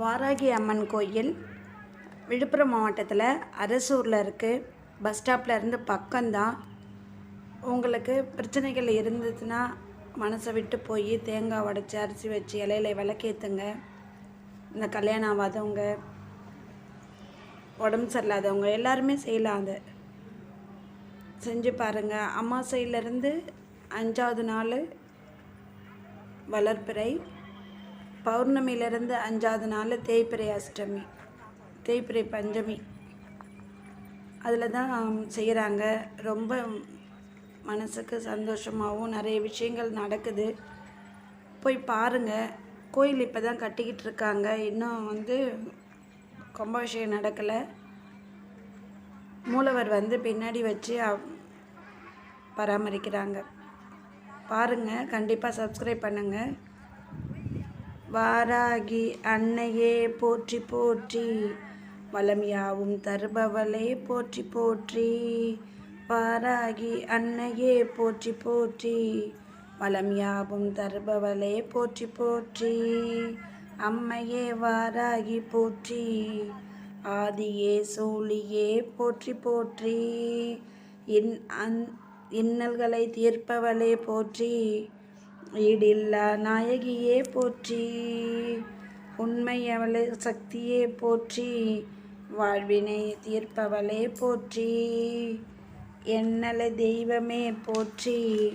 வாராகி அம்மன் கோயில் விழுப்புரம் மாவட்டத்தில் அரசூரில் இருக்குது பஸ் ஸ்டாப்பில் இருந்து பக்கம்தான். உங்களுக்கு பிரச்சனைகள் இருந்ததுன்னா மனசை விட்டு போய் தேங்காய் உடச்சி அரிசி வச்சு இலையில விளக்கேற்றுங்க இந்த கல்யாணம் ஆகாதவங்க உடம்பு சரியில்லாதவங்க எல்லாருமே செய்யலாம் அதை. செஞ்சு பாருங்கள் அமாவாசையிலேருந்து அஞ்சாவது நாள் வளர்ப்பிறை பௌர்ணமியிலேருந்து அஞ்சாவது நாள் தேய்பிறை அஷ்டமி தேய்பிறை பஞ்சமி. அதில் தான் செய்கிறாங்க ரொம்ப மனசுக்கு சந்தோஷமாகவும் நிறைய விஷயங்கள் நடக்குது. போய் பாருங்கள் கோயில் இப்போ தான் கட்டிக்கிட்டு இருக்காங்க. இன்னும் வந்து கும்பாபிஷேகம் நடக்கலை. மூலவர் வந்து பின்னாடி வச்சு பராமரிக்கிறாங்க. பாருங்கள் கண்டிப்பாக சப்ஸ்கிரைப் பண்ணுங்கள் வாராகி அன்னையே போற்றி போற்றி. வளம் யாவும் தருபவளே போற்றி போற்றி. வாராகி அன்னையே போற்றி போற்றி. வளம் யாவும் தருபவளே போற்றி போற்றி. அம்மையே வாராகி போற்றி. ஆதியே சூழியே போற்றி போற்றி. இன் அந் இன்னல்களை தீர்ப்பவளே போற்றி. ஈடில்லா நாயகியே போற்றி. உண்மை அவளை சக்தியே போற்றி. வாழ்வினை தீர்ப்பவளே போற்றி. என்னல தெய்வமே போற்றி.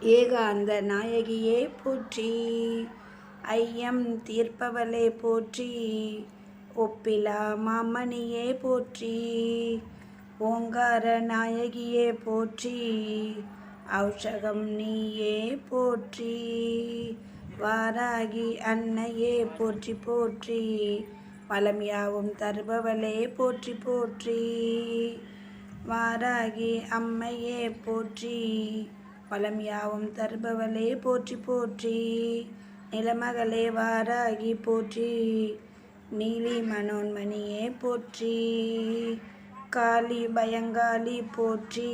ஏகாந்த நாயகியே போற்றி. ஐயம் தீர்ப்பவளே போற்றி. ஒப்பிலா மாமணியே போற்றி ஓங்கார நாயகியே போற்றி ஔஷகம் நீயே போற்றி வாராகி அன்னையே போற்றி போற்றி வளம் யாவும் தருபவளே போற்றி போற்றி வாராகி அம்மையே போற்றி வளம் யாவும் தருபவளே போற்றி போற்றி நிலமகளே வாராகி போற்றி நீலி மனோன்மணியே போற்றி காளி பயங்காளி போற்றி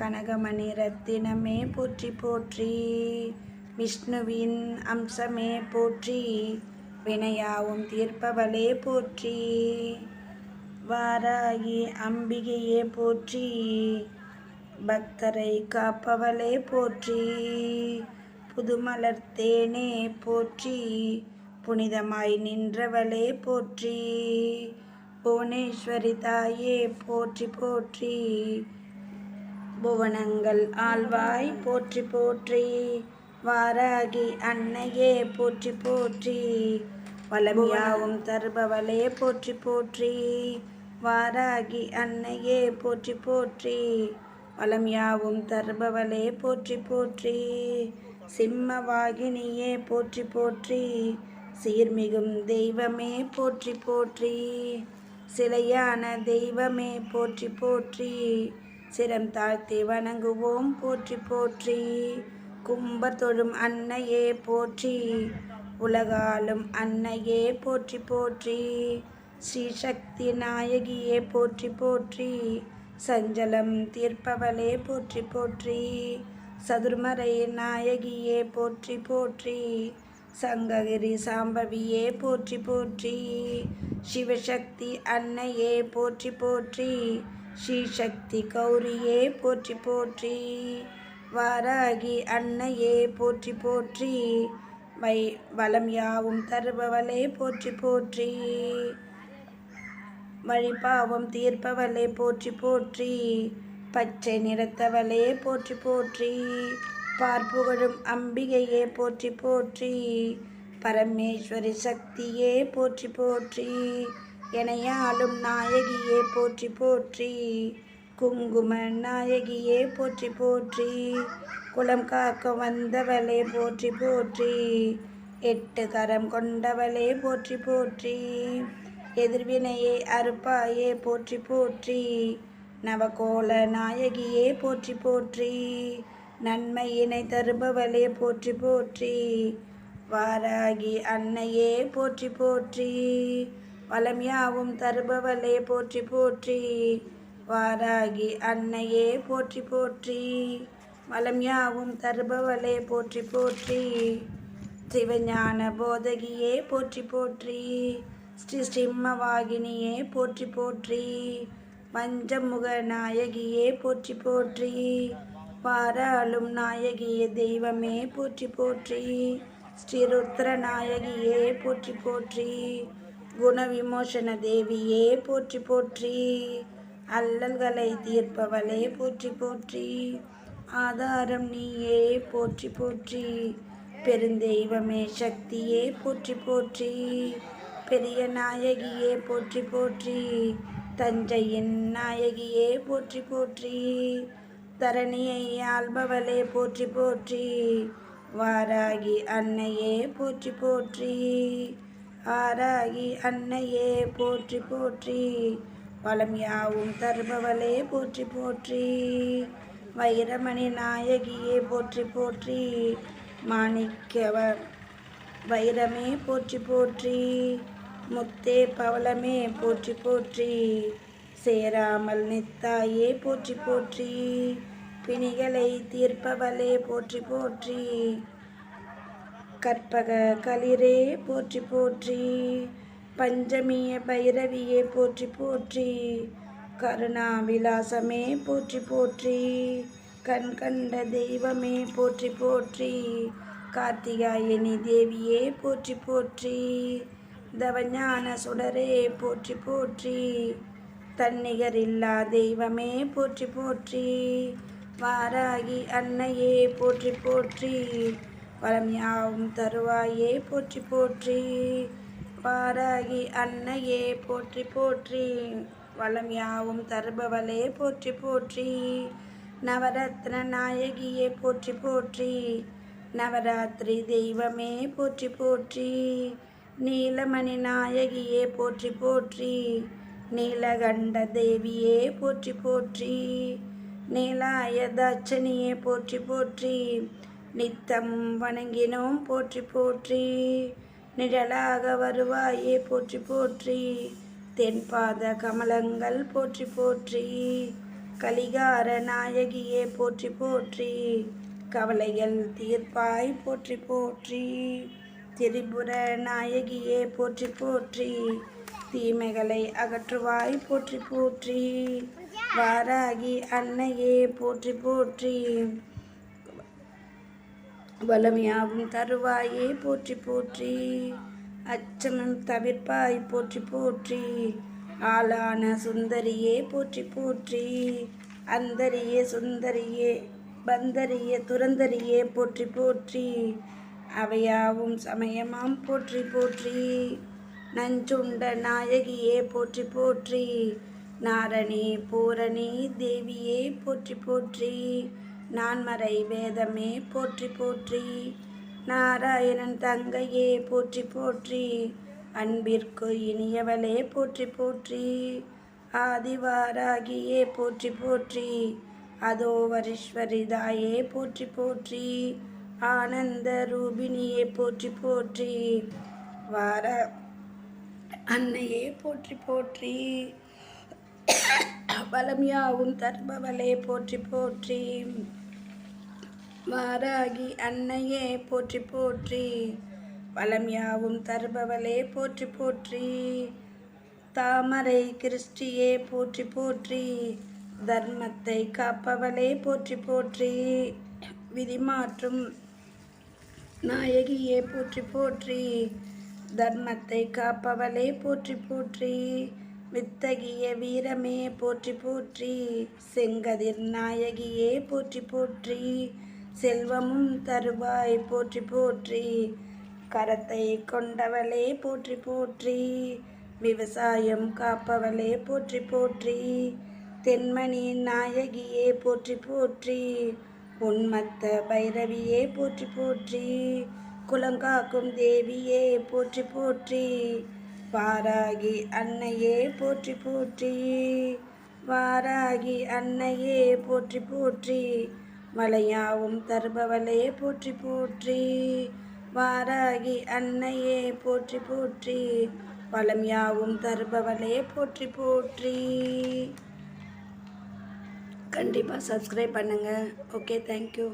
கனகமணி ரத்தினமே போற்றி போற்றி விஷ்ணுவின் அம்சமே போற்றி வினையாவும் தீர்ப்பவளே போற்றி வாராகி அம்பிகையே போற்றி பக்தரை காப்பவளே போற்றி புதுமலர் தேனே போற்றி புனிதமாய் நின்றவளே போற்றி. புவனேஸ்வரி தாயே போற்றி போற்றி. புவனங்கள் ஆழ்வாய் போற்றி போற்றி. வாராகி அன்னையே போற்றி போற்றி. வளம் யாவும் தருபவளே போற்றி போற்றி. வாராகி அன்னையே போற்றி போற்றி. வளம் யாவும் தருபவளே போற்றி போற்றி. சிம்மவாகினியே போற்றி போற்றி. சீர்மிகும் தெய்வமே போற்றி போற்றி. சிலையான தெய்வமே போற்றி போற்றி. சிரம் தாழ்த்தி வணங்குவோம் போற்றி போற்றி. கும்ப தொழும் அன்னையே போற்றி. உலகாலும் அன்னையே போற்றி போற்றி. ஸ்ரீ சக்தி நாயகியே போற்றி போற்றி. சஞ்சலம் தீர்ப்பவளே போற்றி போற்றி. சதுர்மறை நாயகியே போற்றி போற்றி. சங்ககிரி சாம்பவியே போற்றி போற்றி. சிவசக்தி அன்னையே போற்றி போற்றி. ஸ்ரீசக்தி கௌரியே போற்றி போற்றி. வாராகி அன்னையே போற்றி போற்றி. வை வளம் யாவும் தருபவளே போற்றி போற்றி. வழிபாவம் தீர்ப்பவளே போற்றி போற்றி. பச்சை நிறத்தவளே போற்றி போற்றி. பார்ப்புகழும் அம்பிகையே போற்றி போற்றி. பரமேஸ்வரி சக்தியே போற்றி போற்றி. எனையாளும் நாயகியே போற்றி போற்றி. குங்கும நாயகியே போற்றி போற்றி. குலம் காக்க வந்தவளே போற்றி போற்றி. எட்டு கரம் கொண்டவளே போற்றி போற்றி. எதிர்வினையே அறுப்பாயே போற்றி போற்றி. நவகோல நாயகியே போற்றி போற்றி. நன்மையினை தருபவளே போற்றி போற்றி. வாராகி அன்னையே போற்றி போற்றி. வளம் யாவும் தருபவளே போற்றி போற்றி. வாராகி அன்னையே போற்றி போற்றி. வளம் யாவும் தருபவளே போற்றி போற்றி. சிவஞான போதகியே போற்றி போற்றி. ஸ்ரீ ஸ்ரீம்மவாகினியே போற்றி போற்றி. பஞ்சமுக நாயகியே போற்றி போற்றி. பாராளும் நாயகியே தெய்வமே போற்றி போற்றி. ஸ்ரீருத்ர நாயகியே போற்றி போற்றி. குணவிமோசன தேவியே போற்றி போற்றி. அல்லல்களை தீர்ப்பவளே போற்றி போற்றி. ஆதாரம் நீயே போற்றி போற்றி. பெருந்தெய்வமே சக்தியே போற்றி போற்றி. பெரிய நாயகியே போற்றி போற்றி. தஞ்சையின் நாயகியே போற்றி போற்றி. தரணியை ஆள்பவளே போற்றி போற்றி. வாராகி அன்னையே போற்றி போற்றி. ஆராகி அன்னையே போற்றி போற்றி. வளம் யாவும் தருபவளே போற்றி போற்றி. வைரமணி நாயகியே போற்றி போற்றி. மாணிக்கவ வைரமே போற்றி போற்றி. முத்தே பவளமே போற்றி போற்றி. சேராமல் நித்தாயே போற்றி போற்றி. பிணிகளை தீர்ப்பவளே போற்றி போற்றி. கற்பக களிரே போற்றி போற்றி. பஞ்சமிய பைரவியே போற்றி போற்றி. கருணா விலாசமே போற்றி போற்றி. கண் கண்ட தெய்வமே போற்றி போற்றி. கார்த்திகாயனி தேவியே போற்றி போற்றி. தவஞான சுடரே போற்றி போற்றி. தன்னிகர் இல்லா தெய்வமே போற்றி போற்றி. வாராகி அன்னையே போற்றி போற்றி. வளம் யாவும் தருவாயே போற்றி போற்றி. வாராகி அன்னையே போற்றி போற்றி. வளம் யாவும் தருபவளே போற்றி போற்றி. நவரத்ன நாயகியே போற்றி போற்றி. நவராத்திரி தெய்வமே போற்றி போற்றி. நீலமணி நாயகியே போற்றி போற்றி. நீலகண்ட தேவியே போற்றி போற்றி நீலாயதாட்சணியே போற்றி போற்றி நித்தம் வணங்கினோம் போற்றி போற்றி நிழலாக வருவாயே போற்றி போற்றி தென்பாத கமலங்கள் போற்றி போற்றி கலிகார நாயகியே போற்றி போற்றி கவலைகள் தீர்ப்பாய் போற்றி போற்றி திரிபுர நாயகியே போற்றி போற்றி தீமைகளை அகற்றுவாய் போற்றி போற்றி. வாராகி அன்னையே போற்றி போற்றி. வலமையாவும் தருவாயே போற்றி போற்றி. அச்சமும் தவிர்ப்பாய் போற்றி போற்றி. ஆளான சுந்தரியே போற்றி போற்றி. அந்தரியே சுந்தரியே. பந்தரியே துரந்தரியே போற்றி போற்றி. அவையாவும் சமயமாம் போற்றி போற்றி. நஞ்சுண்ட நாயகியே போற்றி போற்றி. நாரணி பூரணி தேவியே போற்றி போற்றி. நான்மறை வேதமே போற்றி போற்றி. நாராயணன் தங்கையே போற்றி போற்றி. அன்பிற்கு இனியவளே போற்றி போற்றி. ஆதிவாராகியே போற்றி போற்றி. அதோ வரீஸ்வரிதாயே போற்றி போற்றி. ஆனந்த ரூபினியே போற்றி போற்றி. வார அன்னையே போற்றி போற்றி. பலம் தர்பவலே தர்பவளே போற்றி போற்றி. வாராகி அன்னையே போற்றி போற்றி. வளம் தர்பவலே போற்றி போற்றி. தாமரை கிறிஸ்டியே போற்றி போற்றி. தர்மத்தை காப்பவளே போற்றி போற்றி. விதிமாற்றும் நாயகியே போற்றி போற்றி. தர்மத்தை காப்பவளே போற்றி போற்றி வித்தகிய வீரமே போற்றி போற்றி செங்கதிர் நாயகியே போற்றி போற்றி செல்வமும் தருவாய் போற்றி போற்றி கரத்தை கொண்டவளே போற்றி போற்றி விவசாயம் காப்பவளே போற்றி போற்றி தென்மணி நாயகியே போற்றி போற்றி உன்மத்த பைரவியே போற்றி போற்றி குலங்காக்கும் தேவியே போற்றி போற்றி. வாராகி அன்னையே போற்றி போற்றி. வாராகி அன்னையே போற்றி போற்றி. மலையாவும் தருபவளே போற்றி போற்றி. வாராகி அன்னையே போற்றி போற்றி. பழம் யாவும் தருபவளே போற்றி போற்றி. கண்டிப்பாக சப்ஸ்கிரைப் பண்ணுங்கள் ஓகே தேங்க்யூ